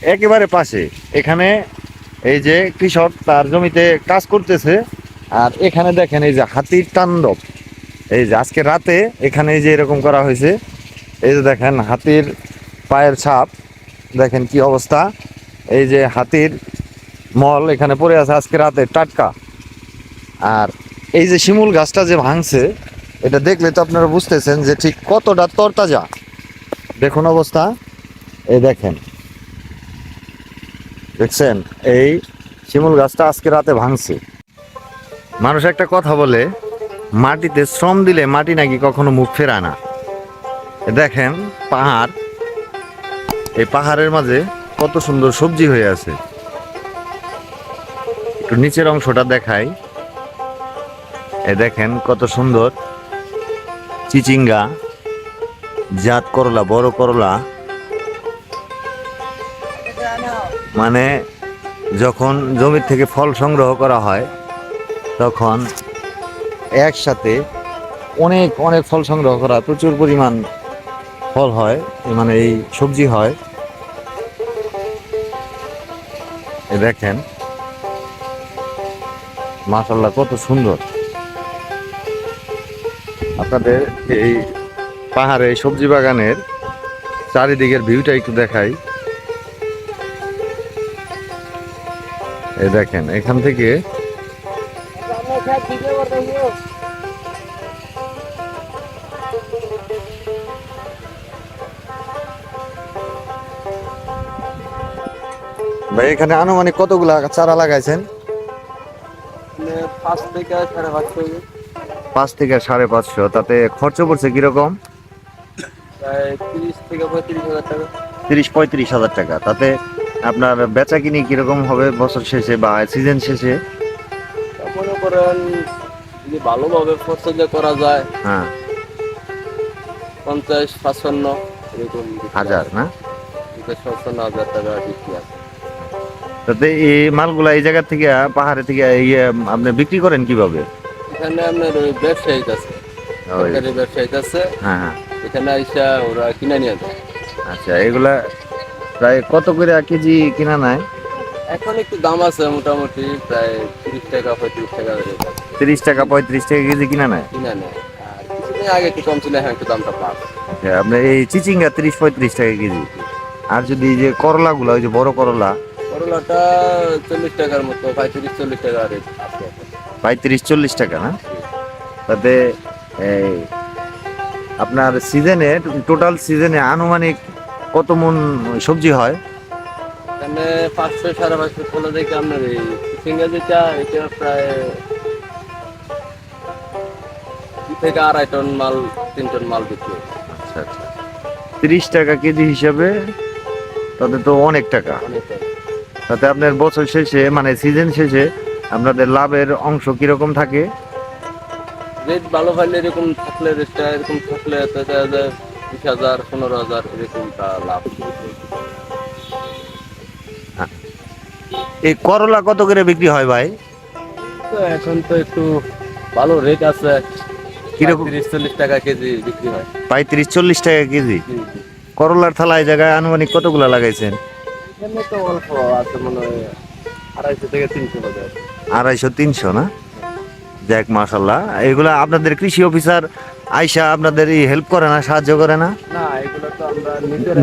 একেবারে পাশে। এখানে এই যে কৃষক তার জমিতে কাজ করতেছে, আর এখানে দেখেন এই যে হাতির তাণ্ডব। এই যে আজকে রাতে এখানে এই যে এরকম করা হয়েছে, এই যে দেখেন হাতির পায়ের ছাপ, দেখেন কি অবস্থা। এই যে হাতির মল এখানে পড়ে আছে আজকে রাতে, টাটকা। আর এই যে শিমুল গাছটা যে ভাঙছে, এটা দেখলে তো আপনারা বুঝতেছেন যে ঠিক কতটা তরতাজা। দেখুন অবস্থা, এই দেখেন। দেখছেন, এই শিমুল গাছটা আজকে রাতে ভাঙছে। মানুষ একটা কথা বলে, মাটিতে শ্রম দিলে মাটি নাকি কখনো মুখ ফেরায় না। দেখেন পাহাড়, এই পাহাড়ের মাঝে কত সুন্দর সবজি হয়ে আছে। একটু নিচের অংশটা দেখাই। এ দেখেন কত সুন্দর চিচিঙ্গা, জাত করলা, বড় করলা। মানে যখন জমির থেকে ফল সংগ্রহ করা হয়, তখন একসাথে অনেক অনেক ফল সংগ্রহ করা, প্রচুর পরিমাণ ফল হয় মানে এই সবজি হয়। দেখেন মাশাল্লাহ কত সুন্দর। আপনাদের এই পাহাড়ে সবজি বাগানের চারিদিকের ভিউটা একটু দেখাই। এই দেখেন এখান থেকে ভাই এখানে আনুমানিক কতগুলা চারা লাগাইছেন? পাঁচ থেকে সাড়ে পাঁচ পাঁচ থেকে সাড়ে পাঁচশো তাতে খরচ পড়ছে কীরকম? তিরিশ থেকে পঁয়ত্রিশ হাজার টাকা। তিরিশ পঁয়ত্রিশ হাজার টাকা তাতে আপনার বেচা কিনি কীরকম হবে বছর শেষে বা সিজন শেষে? মনে করেন যদি ভালোভাবে ফসল করা যায় হ্যাঁ। পঞ্চাশ পাঁচপান্ন এরকম হাজার না? পঞ্চাশ পাঁচপান্ন হাজার টাকা বিক্রি আছে। তাতে এই মালগুলা এই জায়গা থেকে পাহাড়ে থেকে ইয়ে আপনি বিক্রি করেন কীভাবে? এখানে আপনার ওই ব্যবসায়িক আছে সরকারি আছে হ্যাঁ হ্যাঁ। এখানে আইসা ওরা কিনে নিয়ে যায়। আচ্ছা এগুলা প্রায় কত করে এক কেজি কিনা নাই এখন একটু দাম আছে মোটামুটি প্রায় তিরিশ টাকা পঁয়ত্রিশ টাকা তিরিশ টাকা পঁয়ত্রিশ টাকা কেজি কিনা নাই কিনে কিছুদিন আগে একটু কম ছিল এখন একটু দামটা আচ্ছা আপনার এই চিচিঙ্গা তিরিশ পঁয়ত্রিশ টাকা কেজি। আর যদি যে করলাগুলা ওই যে বড় করলা? করলাটা চল্লিশ টাকার মতো পঁয়ত্রিশ চল্লিশ টাকা রেট পঁয়ত্রিশ চল্লিশ টাকা না? তাতে এই আপনার সিজনে টোটাল সিজনে আনুমানিক কত মন সবজি হয়? এখানে পাঁচশো সাড়ে পাঁচশো ষোলো থেকে আপনার এই সিঙ্গা যেটা এটা প্রায় থেকে আড়াই টন মাল তিন টন মাল বিক্রি। আচ্ছা আচ্ছা। তিরিশ টাকা কেজি হিসাবে তাতে তো অনেক টাকা। তাতে আপনার বছর শেষে মানে সিজন শেষে আপনাদের লাভের অংশ কীরকম থাকে? রেট ভালো পাইলে এরকম থাকলে রেটটা এরকম থাকলে বিশ হাজার পনেরো হাজার এরকমটা লাভ। এই করলা কত করে বিক্রি হয় ভাই? তো এখন তো একটু ভালো রেট আছে। কীরকম? তিরিশ চল্লিশ টাকা কেজি বিক্রি হয়। পঁয়ত্রিশ চল্লিশ টাকা কেজি। করলার থালা এই জায়গায় আনুমানিক কতগুলা লাগাইছেন? এখানে তো অল্প আছে মনে হয় আড়াইশো থেকে তিনশো আড়াইশো তিনশো না? যাক মাসাল্লাহ এগুলা আপনাদের কৃষি অফিসার আইসা আপনাদের হেল্প করে না সাহায্য করে না? না এগুলো তো আমরা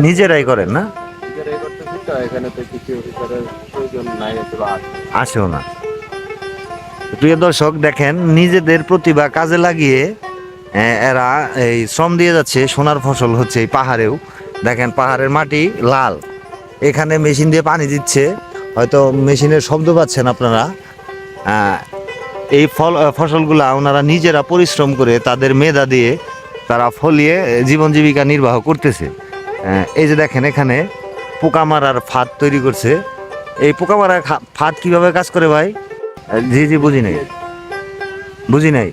নিজেরাই করেন না? নিজেরাই করতেছি তো এখানে তো কিছু অফিসারের প্রয়োজন নাই আসেও না। প্রিয় দর্শক দেখেন নিজেদের প্রতিভা কাজে লাগিয়ে এরা এই শ্রম দিয়ে যাচ্ছে সোনার ফসল হচ্ছে এই পাহাড়েও। দেখেন পাহাড়ের মাটি লাল। এখানে মেশিন দিয়ে পানি দিচ্ছে। হয়তো মেশিনের শব্দ পাচ্ছেন আপনারা। এই ফল ফসলগুলা ওনারা নিজেরা পরিশ্রম করে তাদের মেধা দিয়ে তারা ফলিয়ে জীবন জীবিকা নির্বাহ করতেছে। এই যে দেখেন এখানে পোকা মারার ফাঁদ তৈরি করছে। এই পোকা মারার ফাঁদ কীভাবে কাজ করে ভাই? জি জি বুঝি নাই। বুঝি নাই?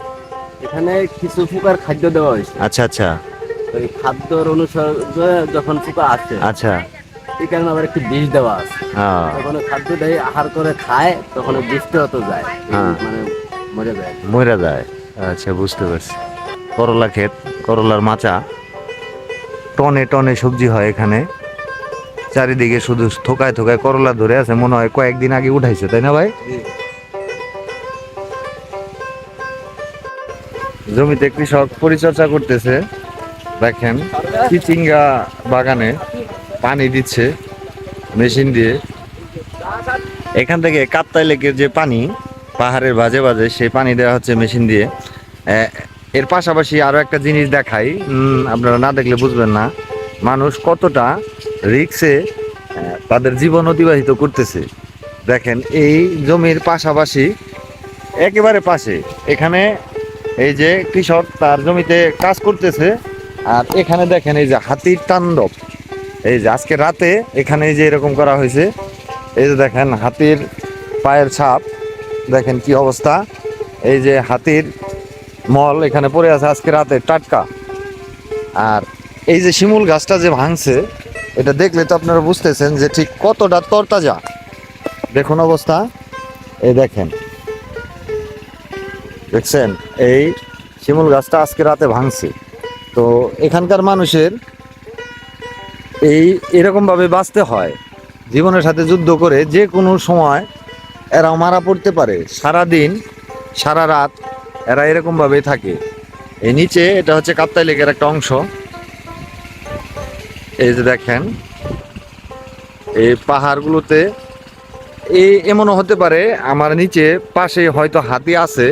এখানে কিছু পোকার খাদ্য দেওয়া হয়েছে। আচ্ছা আচ্ছা। ওই খাদ্যর অনুসারে যখন পোকা আসে আচ্ছা। এই কারণে আবার একটু বিষ দেওয়া আছে। হ্যাঁ। যখন খাদ্য দেয় আহার করে খায় তখন বিষটা হতো যায়। হ্যাঁ। মানে মরে যায়। আচ্ছা বুঝতে পারছি। করলা ক্ষেত করলার মাচা। টনে টনে সবজি হয় এখানে। চারিদিকে শুধু থোকায় থোকায় করলা ধরে আছে মনে হয় কয়েকদিন আগে উঠাইছে তাই না ভাই? জমিতে কৃষক পরিচর্যা করতেছে। দেখেন চিচিঙ্গা বাগানে পানি দিচ্ছে মেশিন দিয়ে। এখান থেকে কাপ্তাই লেকের যে পানি পাহাড়ের বাজে বাজে সেই পানি দেওয়া হচ্ছে মেশিন দিয়ে। এর পাশাপাশি আরও একটা জিনিস দেখাই। আপনারা না দেখলে বুঝবেন না। মানুষ কতটা রিক্সে তাদের জীবন অতিবাহিত করতেছে। দেখেন, এই জমির পাশাপাশি একেবারে পাশে। এখানে এই যে কৃষক তার জমিতে কাজ করতেছে। আর এখানে দেখেন এই যে হাতির তাণ্ডব। এই যে আজকে রাতে এখানে এই যে এরকম করা হয়েছে। এই যে দেখেন হাতির পায়ের ছাপ। দেখেন কি অবস্থা। এই যে হাতির মল এখানে পড়ে আছে আজকে রাতে, টাটকা। আর এই যে শিমুল গাছটা যে ভাঙছে, এটা দেখলে তো আপনারা বুঝতেছেন যে ঠিক কতটা তরতাজা। দেখুন অবস্থা, এই দেখেন। দেখছেন? এই শিমুল গাছটা আজকে রাতে ভাঙছে। তো এখানকার মানুষের এই এরকমভাবে বাঁচতে হয়। জীবনের সাথে যুদ্ধ করে যে কোনো সময় এরা মারা পড়তে পারে। সারা দিন সারা রাত এরা এরকম ভাবেই থাকে। এই নিচে এটা হচ্ছে কাপ্তাই লেকের একটা অংশ। এই যে দেখেন, এই পাহাড়গুলোতে এই এমনও হতে পারে আমার নিচে পাশে হয়তো হাতি আছে,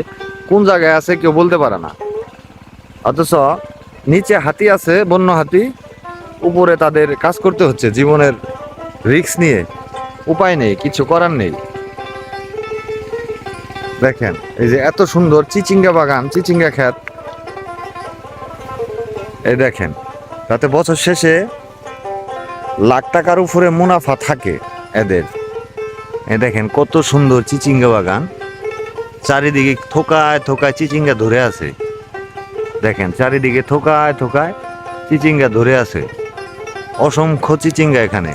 কোন জায়গায় আছে কেউ বলতে পারে না। অথচ নিচে হাতি আছে, বন্য হাতি, উপরে তাদের কাজ করতে হচ্ছে, জীবনের রিস্ক নিয়ে। উপায় নেই, কিছু করার নেই। দেখেন, এই যে এত সুন্দর চিচিঙ্গা বাগান, চিচিঙ্গা ক্ষেত। এই দেখেন, তাতে বছর শেষে লাখ টাকার উপরে মুনাফা থাকে এদের। এ দেখেন, কত সুন্দর চিচিঙ্গা বাগান। চারিদিকে থোকায় থোকায় চিচিঙ্গা ধরে আছে। দেখেন, চারিদিকে থোকায় থোকায় চিচিঙ্গা ধরে আছে। অসংখ্য চিচিঙ্গা এখানে।